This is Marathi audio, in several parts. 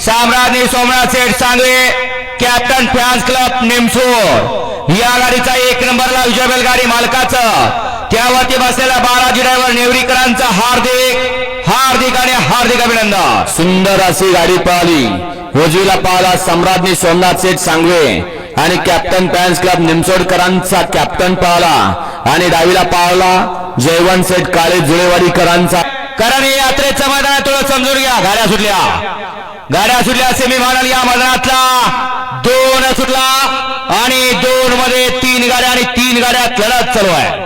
साम्राज्ञी Somnath Seth Sangve captain fans club Nimsod या गाडीचा एक नंबरला विजय बैलगाडी मालकाचं. त्यावरती बसलेला बालाजी ड्रायव्हर नेवरीकरांचा हार्दिक हार्दिक आणि हार्दिक अभिनंदन. सुंदर अशी गाडी पळाली उजवीला पाहला सम्राज्ञी सोमनाथ सेठ सांगवे आणि कॅप्टन पॅन्स क्लब निमसोडकरांचा कॅप्टन पाहला. आणि डावीला पाहला जयवंत सेठ काळे जुळेवाडीकरांचा. कारण हे यात्रेचं मैदान थोडं समजून घ्या. गाड्या सुटल्या. गाड्या सुटल्या सेमी फायनल या मैदानातला. दोन सुटला आणि दोन मध्ये तीन गाड्या आणि तीन गाड्यात लढत चालू आहे!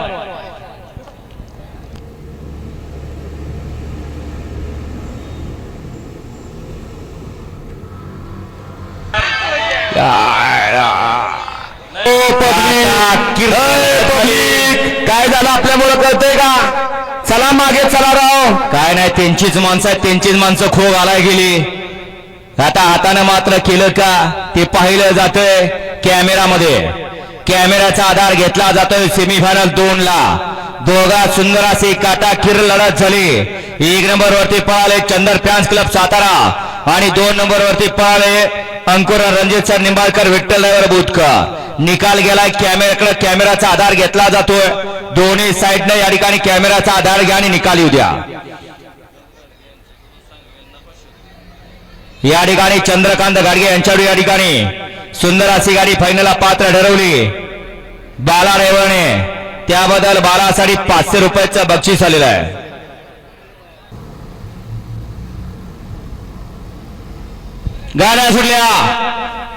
काय झालं आपल्यामुळं कळतंय का? चला मागे चला राव. काय नाही त्यांचीच माणसं आहेत त्यांचीच माणसं खो घालाय गेली. आता हातानं मात्र केलं का ते पाहिलं जातंय कॅमेरामध्ये. कॅमेऱ्याचा आधार घेतला जातोय सेमीफायनल दोन ला. दोघा सुंदर असे काटा लढत झाली. एक नंबर वरती पळाले चंदर फॅन्स क्लब सातारा आणि दोन नंबर वरती पळाले अंकुर रणजित सर निंबाळकर विठ्ठल ड्रायव्हर बुधकर निकाल गेलाय कॅमेराकडे कॅमेराचा आधार घेतला जातोय. दोन्ही साईडने या ठिकाणी कॅमेराचा आधार घ्या आणि निकाल येऊ द्या. या ठिकाणी चंद्रकांत गाडगे यांच्यावर या ठिकाणी सुंदर अशी गाडी फायनलला पात्र ठरवली. बाला रेवळने त्याबद्दल बालासाठी पाचशे रुपयाचं बक्षीस आलेलं आहे. गाड्या सुटल्या.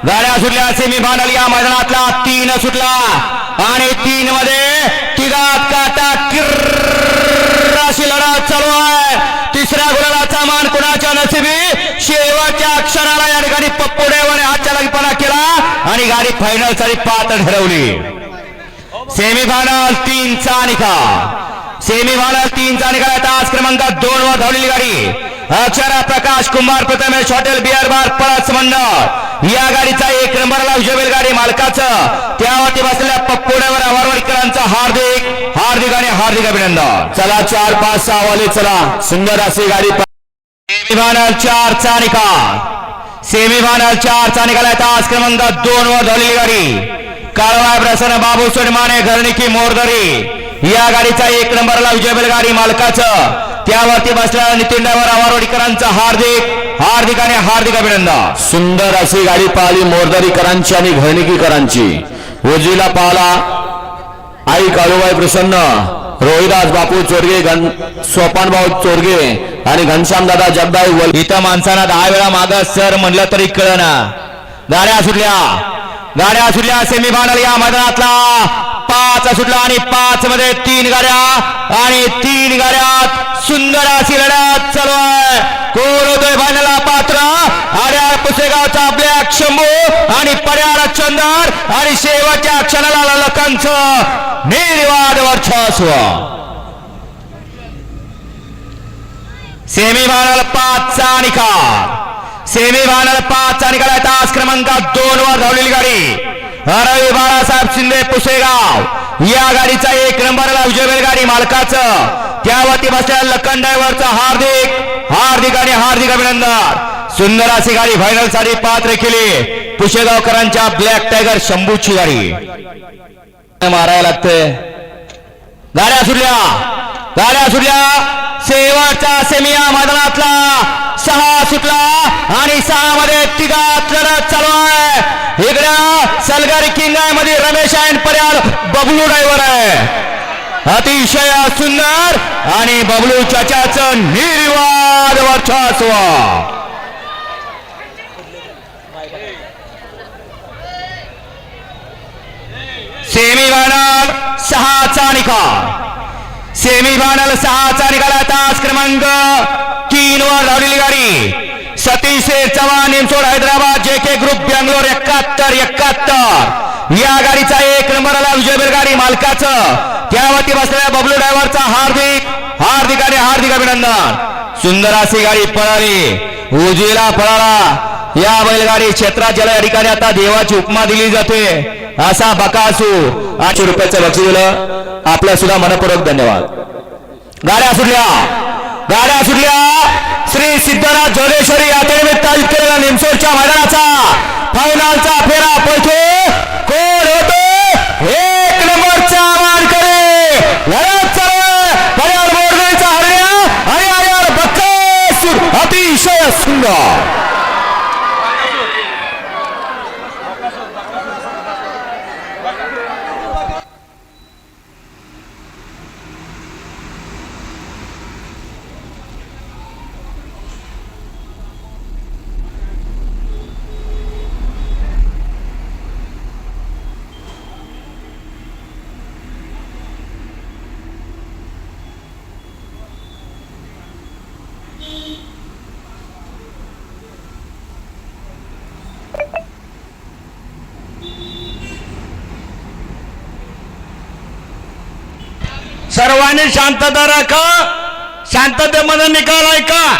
गाड्या सुटल्या सेमी फायनल या मैदानातला. तीन सुटला. आणि तीन मध्ये तिघात काटा किर्र अशी लढत चालू आहे. तिसऱ्या गुलालाचा मान कुणाच्या नशिबी? शेवटच्या अक्षराला या ठिकाणी पप्पू ड्रायव्हरने हात केला आणि गाडी फायनलसाठी पात्र ठरवली. सेमी फायनल तीनचा निकाल. सेमी फायनल तीनचा निकाल. आहे तास क्रमांक दोन वर धावलेली गाडी. Akshara Prakash Kumar Prathamesh hotel beer bar Palas मंडळ. या गाडीचा एक नंबरला विजय गाडी मालकाचं. त्यावरती बसलेल्या पप्पुड्यावर अवारवाडीकरांचा हार्दिक हार्दिक आणि हार्दिक अभिनंदन. चला चार पाच सहा वाले चला. सुंदर अशी गाडी पळ- चार चा निकाल सेमीफायनल चारचा निकाल तास क्रमांक दोन वर धावलेली गाडी. काळवाय प्रसन्न बाबू सोडमाने घरणिकी मोरदरी. या गाडीचा एक नंबरला विजय बैलगाडी मालकाचं. त्यावरती बसलेला नितीन ड्रायव्हर आवारवाडीकरांचा हार्दिक हार्दिक आणि हार्दिक अभिनंदन. सुंदर अशी गाडी पाहिली मोरदरीकरांची आणि घरणिकीकरांची. उजवीला पाहला आई काळूबाई प्रसन्न रोहिदास बापू चोरगे घन सोपान भाऊ चोरगे आणि घनश्याम दादा जगदाई वल इथं माणसांना दहा वेळा माग सर म्हणलं तरी कळना गाड्या सुटल्या. गाड्या सुटल्या सेमीफायनल या मैदानातला. पाच सुटला आणि पाच मध्ये तीन गाड्या आणि तीन गाड्यात सुंदर अशी लढत चालू आहे कोण होतोय फायनलला पात्र आड्याळ पुसेगावचा ब्लॅक शंभू आणि पर्याळ चंदर आणि शेवटच्या क्षणाला लखनचं निर्वाद वर्चस्व पाच चा निकाल. सेमीफायनल पाचचा निकाल आहे. तास क्रमांक दोन वर धावलेली गाडी. रवी बाळासाहेब शिंदे पुसेगाव. या गाडीचा एक नंबरला उजवेल गाडी मालकाचं. त्यावरती बसलेल्या लखन ड्रायव्हरचं हार्दिक हार्दिक आणि हार्दिक अभिनंदन. सुंदर अशी गाडी फायनलसाठी पात्र केली. पुशेगावकरांच्या ब्लॅक टायगर शंभूची गाडी. मारायला लागते. गाड्या सुटल्या. गाड्या सुटल्या. शेवटचा सेमिया मैदानातला. सहा सुटला आणि सहा मध्ये तिघात लढत चालू आहे. इकडे सलगारी किंगमध्ये रमेश आहे पर्याल बबलू ड्रायव्हर आहे. अतिशय सुंदर आणि बबलू चाच्याचं निर्वाद वर्चस्व. सेमीफायनल सहाचा निकाल. सेमीफायनल सहाचा निकाल तास क्रमांक तीन वर धावलेली गाडी. सतीश चव्हाण निमसोड हैदराबाद जे के ग्रुप बँगलोर एकाहत्तर एकाहत्तर. या गाडीचा एक नंबरला विजय गाडी मालकाचं. त्यावरती बसलेल्या बबलू ड्रायव्हरचा हार्दिक हार्दिक आणि हार्दिक अभिनंदन. सुंदर अशी गाडी पळाली. उजीला पळाला. या बैलगाडी क्षेत्रात ज्याला या ठिकाणी आता देवाची उपमा दिली जाते. असा बका असू आठशे रुपयाचं लक्ष दिलं. आपल्या सुद्धा मनपूर्वक धन्यवाद. गाड्या सुटल्या. गाड्या सुटल्या. श्री सिद्धनाथ जोगेश्वरी यात्रेनिमित्त केलेला निमसोरच्या मैदानाचा फायनलचा फेरा पैठे कोण होतो? एक नंबरचा मानकरी. लढत हरिया हरियार अतिशय सुंदर. सर्वांनी शांतता राखा. शांततेमध्ये निकाल ऐका.